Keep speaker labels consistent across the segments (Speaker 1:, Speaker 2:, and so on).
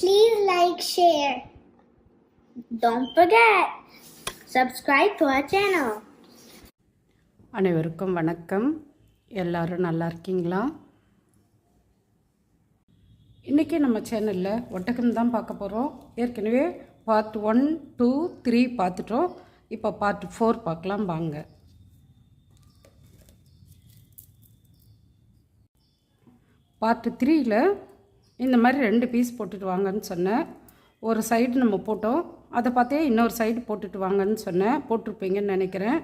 Speaker 1: Please like, share. Don't forget, subscribe to our channel.
Speaker 2: அனைவருக்கும் வணக்கம். எல்லாரும் நல்லா இருக்கீங்களா? இன்றைக்கி நம்ம சேனலில் ஒட்டகம் தான் பார்க்க போகிறோம் ஏற்கனவே பார்ட் ஒன் டூ த்ரீ பார்த்துட்டோம். இப்போ பார்ட் ஃபோர் பார்க்கலாம் வாங்க. பார்ட் த்ரீயில் இந்த மாதிரி ரெண்டு பீஸ் போட்டுட்டு வாங்கன்னு சொன்னேன். ஒரு சைடு நம்ம போட்டோம். அதை பார்த்தே இன்னொரு சைடு போட்டுட்டு வாங்கன்னு சொன்னேன். போட்டிருப்பீங்கன்னு நினைக்கிறேன்.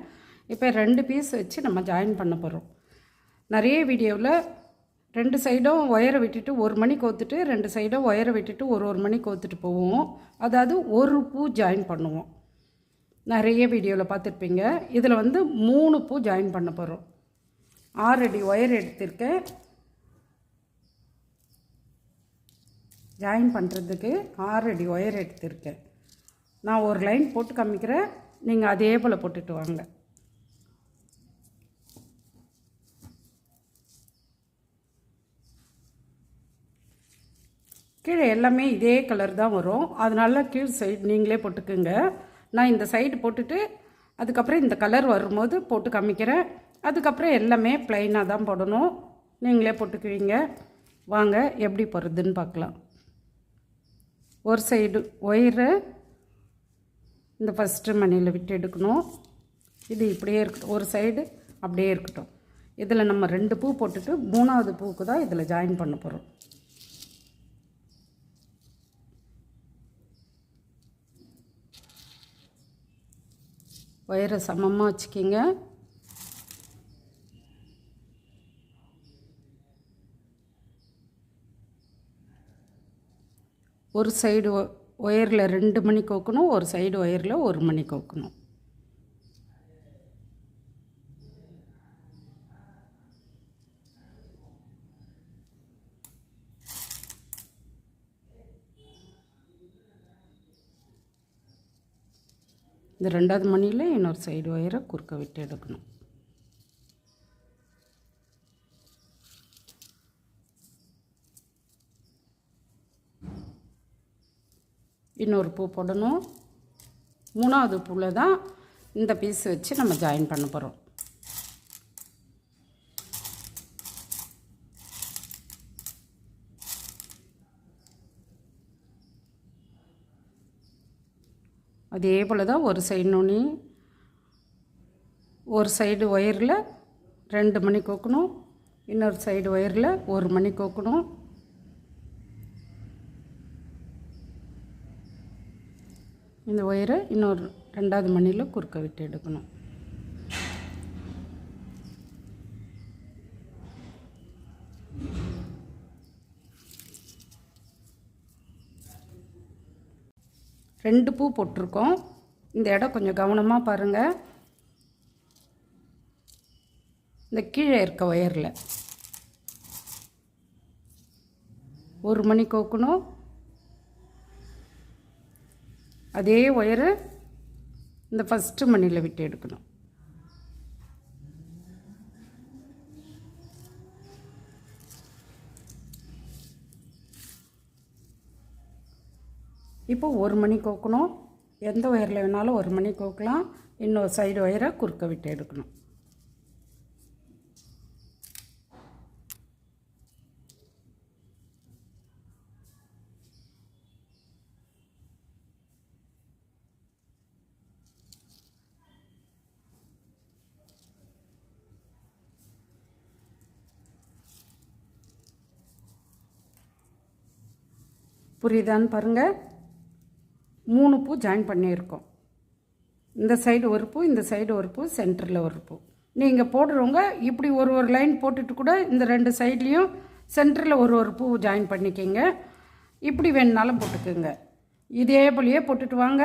Speaker 2: இப்போ ரெண்டு பீஸ் வச்சு நம்ம ஜாயின் பண்ண போகிறோம் நிறைய வீடியோவில் ரெண்டு சைடும் ஒயரை விட்டுட்டு ஒரு மணி கோத்துட்டு ரெண்டு சைடும் ஒயரை விட்டுட்டு ஒரு ஒரு மணி கோத்துட்டு போவோம். அதாவது ஒரு பூ ஜாயின் பண்ணுவோம். நிறைய வீடியோவில் பார்த்துருப்பீங்க இதில் வந்து மூணு பூ ஜாயின் பண்ண போகிறோம் ஆறு அடி ஒயர் எடுத்திருக்கேன். ஜாயின் பண்ணுறதுக்கு ஆறு அடி ஒயர் எடுத்திருக்கேன். நான் ஒரு லைன் போட்டு காமிக்கிறேன். நீங்கள் அதே போல் போட்டுட்டு வாங்க. கீழே எல்லாமே இதே கலர் தான் வரும். அதனால கீழ் சைடு நீங்களே போட்டுக்குங்க. நான் இந்த சைடு போட்டுட்டு அதுக்கப்புறம் இந்த கலர் வரும்போது போட்டு காமிக்கிறேன். அதுக்கப்புறம் எல்லாமே ப்ளைனாக தான் போடணும். நீங்களே போட்டுக்குவீங்க. வாங்க எப்படி போடுறதுன்னு பார்க்கலாம். ஒரு சைடு ஒயரு இந்த ஃபஸ்ட்டு மணியில் விட்டு எடுக்கணும். இது இப்படியே இருக்கட்டும். ஒரு சைடு அப்படியே இருக்கட்டும். இதில் நம்ம ரெண்டு பூ போட்டுட்டு மூணாவது பூக்கு தான் இதில் ஜாயின் பண்ண போகிறோம் ஒயரை சமமாக வச்சுக்கிங்க. ஒரு சைடு ஒயரில் ரெண்டு மணி கோக்கணும் ஒரு சைடு ஒயரில் ஒரு மணி கோக்கணும். இந்த ரெண்டாவது மணியில் இன்னொரு சைடு ஒயரை குறுக்க விட்டு எடுக்கணும். இன்னொரு பூ போடணும். மூணாவது பூவில் தான் இந்த பீஸ் வச்சு நம்ம ஜாயின் பண்ண போகிறோம் அதே போல் தான் ஒரு சைடு நுனி ஒரு சைடு ஒயரில் ரெண்டு மணி கோக்கணும் இன்னொரு சைடு ஒயரில் ஒரு மணி கோக்கணும். இந்த ஒயரை இன்னொரு ரெண்டாவது மணியில் குறுக்க விட்டு எடுக்கணும். ரெண்டு பூ போட்டிருக்கோம். இந்த இடம் கொஞ்சம் கவனமாக பாருங்கள் இந்த கீழே இருக்க ஒயரில். ஒரு மணி கோக்கணும். அதே ஒயரு இந்த ஃபஸ்ட்டு மணியில் விட்டு எடுக்கணும். இப்போ ஒரு மணி கோக்கணும். எந்த ஒயரில் வேணாலும் ஒரு மணி கோக்கலாம். இன்னொரு சைடு ஒயரை குறுக்க விட்டு எடுக்கணும். புரியுதான்னு பாருங்கள் மூணு பூ ஜாயின் பண்ணியிருக்கோம். இந்த சைடு ஒரு பூ இந்த சைடு ஒரு பூ சென்டரில் ஒரு பூ. நீங்கள் போடுறவங்க இப்படி ஒரு ஒரு லைன் போட்டுட்டு கூட இந்த ரெண்டு சைட்லேயும் சென்டரில் ஒரு ஒரு பூ ஜாயின் பண்ணிக்கிங்க. இப்படி வேணுனாலும் போட்டுக்குங்க. இதே போலயே போட்டுட்டு வாங்க.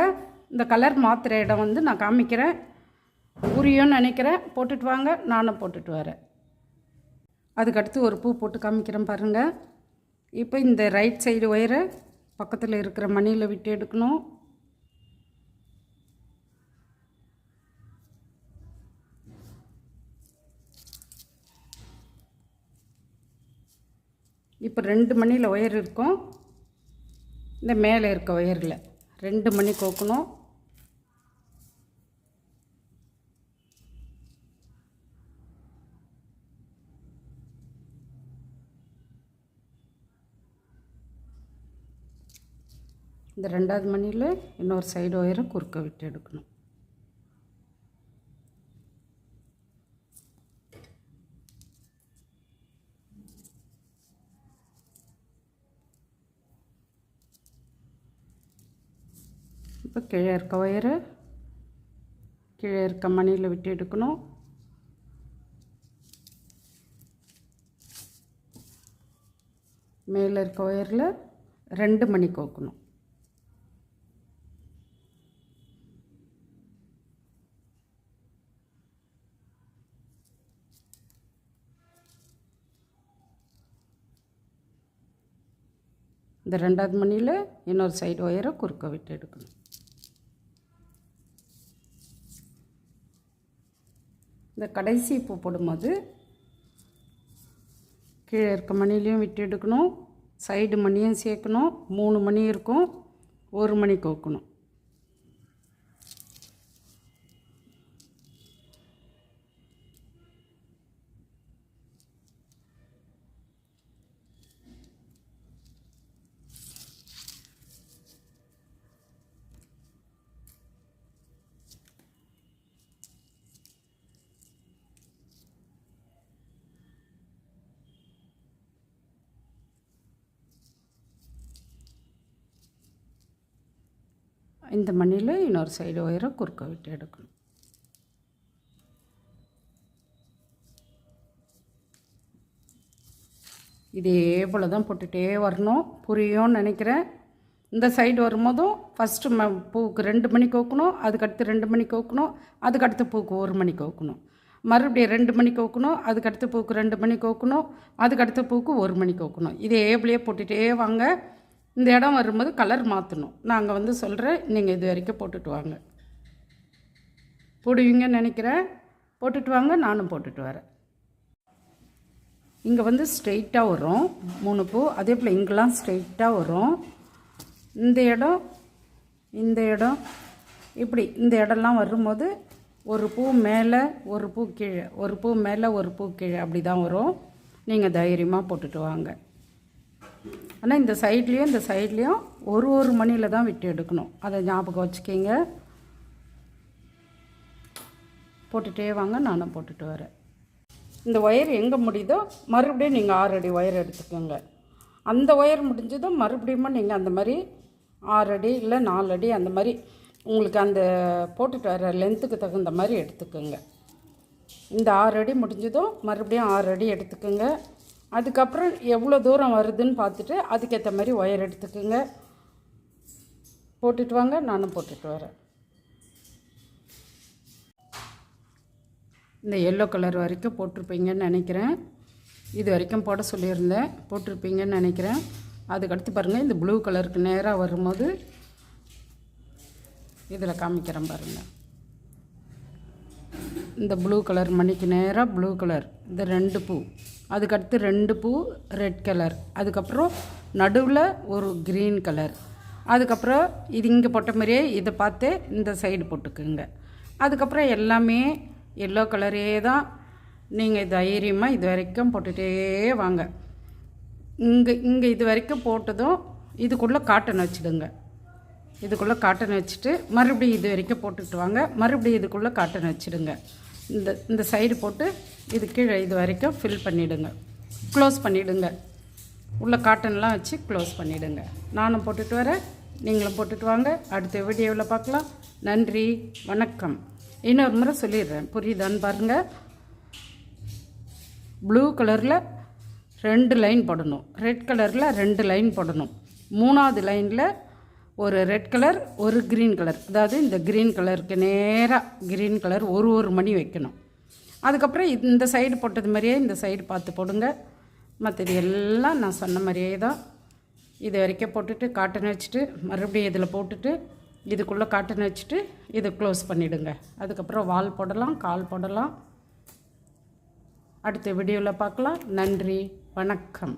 Speaker 2: இந்த கலர் மாற்றுற இடம் வந்து நான் காமிக்கிறேன். புரியும்னு நினைக்கிறேன். போட்டுட்டு வாங்க. நானும் போட்டுட்டு வரேன். அதுக்கடுத்து ஒரு பூ போட்டு காமிக்கிறேன் பாருங்கள் இப்போ இந்த ரைட் சைடு ஒயரை பக்கத்தில் இருக்கிற மணியில் விட்டு எடுக்கணும். இப்போ ரெண்டு மணியில் ஒயர் இருக்கும். இந்த மேலே இருக்க ஒயரில் ரெண்டு மணி கோக்கணும். இந்த ரெண்டாவது மணியில் இன்னொரு சைடு ஒயரை குறுக்க விட்டு எடுக்கணும். இப்போ கீழே இருக்க ஒயரை கீழே இருக்க மணியில் விட்டு எடுக்கணும். மேலே இருக்க ஒயரில் ரெண்டு மணி கோக்கணும். இந்த ரெண்டாவது மணியில் இன்னொரு சைடு ஒயரை குறுக்க விட்டு எடுக்கணும். இந்த கடைசி பூ போடும்போது கீழே இருக்க மணிலையும் விட்டு எடுக்கணும். சைடு மணியும் சேர்க்கணும். மூணு மணி இருக்கும். ஒரு மணி கோக்கணும். இந்த மண்ணில் இன்னொரு சைடு ஒயரை குறுக்க விட்டு எடுக்கணும். இதே போல் தான் போட்டுகிட்டே வரணும். புரியும்னு நினைக்கிறேன். இந்த சைடு வரும்போதும் ஃபஸ்ட்டு ம பூவுக்கு ரெண்டு மணி கோக்கணும் அதுக்கடுத்து ரெண்டு மணி கோக்கணும் அதுக்கடுத்து பூவுக்கு ஒரு மணி கோக்கணும். மறுபடியும் ரெண்டு மணி கோக்கணும் அதுக்கடுத்து பூவுக்கு ரெண்டு மணி கோக்கணும் அதுக்கடுத்த பூவுக்கு ஒரு மணி கோக்கணும். இதே போலேயே போட்டுகிட்டே வாங்க. இந்த இடம் வரும்போது கலர் மாற்றணும் நாங்கள் வந்து சொல்கிறேன் நீங்கள் இது வரைக்கும் போட்டுட்டு வாங்க. போடுவீங்கன்னு நினைக்கிறேன். போட்டுட்டு வாங்க நானும் போட்டுட்டு வரேன். இங்கே வந்து ஸ்ட்ரெயிட்டாக வரும் மூணு பூ. அதே போல் இங்கெல்லாம் ஸ்ட்ரெயிட்டாக வரும். இந்த இடம் இந்த இடம். இப்படி இந்த இடம்லாம் வரும்போது ஒரு பூ மேலே ஒரு பூ கீழே ஒரு பூ மேலே ஒரு பூ கீழே அப்படி தான் வரும். நீங்கள் தைரியமாக போட்டுட்டு வாங்க. ஆனால் இந்த சைட்லேயும் இந்த சைட்லேயும் ஒரு ஒரு மணியில் தான் விட்டு எடுக்கணும். அதை ஞாபகம் வச்சுக்கிங்க. போட்டுகிட்டே வாங்க நானும் போட்டுட்டு வரேன். இந்த ஒயர் எங்கே முடியுதோ மறுபடியும் நீங்கள் ஆறு அடி ஒயர் எடுத்துக்கோங்க. அந்த ஒயர் முடிஞ்சதும் மறுபடியும் நீங்கள் அந்த மாதிரி ஆறு அடி இல்லை நாலு அடி அந்த மாதிரி உங்களுக்கு அந்த போட்டுட்டு வர லென்த்துக்கு தகுந்த மாதிரி எடுத்துக்கோங்க. இந்த ஆறு அடி முடிஞ்சதும் மறுபடியும் ஆறு அடி எடுத்துக்கோங்க. அதுக்கப்புறம் எவ்வளோ தூரம் வருதுன்னு பார்த்துட்டு அதுக்கேற்ற மாதிரி ஒயர் எடுத்துக்கோங்க. போட்டுட்டு வாங்க நானும் போட்டுட்டு வரேன். இந்த எல்லோ கலர் வரைக்கும் போட்டிருப்பீங்கன்னு நினைக்கிறேன். இது வரைக்கும் போட சொல்லியிருந்தேன் போட்டிருப்பீங்கன்னு நினைக்கிறேன். அதுக்கடுத்து பாருங்கள் இந்த ப்ளூ கலருக்கு நேராக வரும்போது இதில் காமிக்கிறேன் பாருங்கள் இந்த ப்ளூ கலர் மணிக்கு நேராக ப்ளூ கலர் இந்த ரெண்டு பூ. அதுக்கடுத்து ரெண்டு பூ ரெட் கலர். அதுக்கப்புறம் நடுவில் ஒரு க்ரீன் கலர். அதுக்கப்புறம் இது இங்கே போட்ட மாதிரியே இதை பார்த்து இந்த சைடு போட்டுக்குங்க. அதுக்கப்புறம் எல்லாமே எல்லோ கலரே தான். நீங்கள் தைரியமாக இது வரைக்கும் போட்டுகிட்டே வாங்க. இங்கே இங்கே இது வரைக்கும் போட்டதும் இதுக்குள்ளே காட்டன் வச்சுடுங்க. இதுக்குள்ளே காட்டன் வச்சுட்டு மறுபடியும் இது வரைக்கும் போட்டுக்கிட்டு வாங்க. மறுபடியும் இதுக்குள்ளே காட்டன் வச்சுடுங்க. இந்த இந்த சைடு போட்டு இது கீழே இது வரைக்கும் ஃபில் பண்ணிவிடுங்க க்ளோஸ் பண்ணிவிடுங்க உள்ள காட்டன்லாம் வச்சு க்ளோஸ் பண்ணிவிடுங்க நானும் போட்டுட்டு வரேன். நீங்களும் போட்டுட்டு வாங்க. அடுத்த வீடியோவில் பார்க்கலாம். நன்றி. வணக்கம். இன்னொரு முறை சொல்லிடுறேன். புரியுதான்னு பாருங்கள் ப்ளூ கலரில் ரெண்டு லைன் போடணும். ரெட் கலரில் ரெண்டு லைன் போடணும். மூணாவது லைனில் ஒரு ரெட் கலர் ஒரு க்ரீன் கலர் அதாவது இந்த க்ரீன் கலருக்கு நேராக க்ரீன் கலர் ஒரு ஒரு மணி வைக்கணும். அதுக்கப்புறம் இந்த சைடு போட்டது மாதிரியே இந்த சைடு பார்த்து போடுங்க. மற்றது எல்லாம் நான் சொன்ன மாதிரியே தான். இது வரைக்கும் போட்டுட்டு காட்டன் வச்சுட்டு மறுபடியும் இதில் போட்டுட்டு இதுக்குள்ளே காட்டன் வச்சுட்டு இதை க்ளோஸ் பண்ணிவிடுங்க அதுக்கப்புறம் வால் போடலாம் கால் போடலாம். அடுத்த வீடியோவில் பார்க்கலாம். நன்றி வணக்கம்.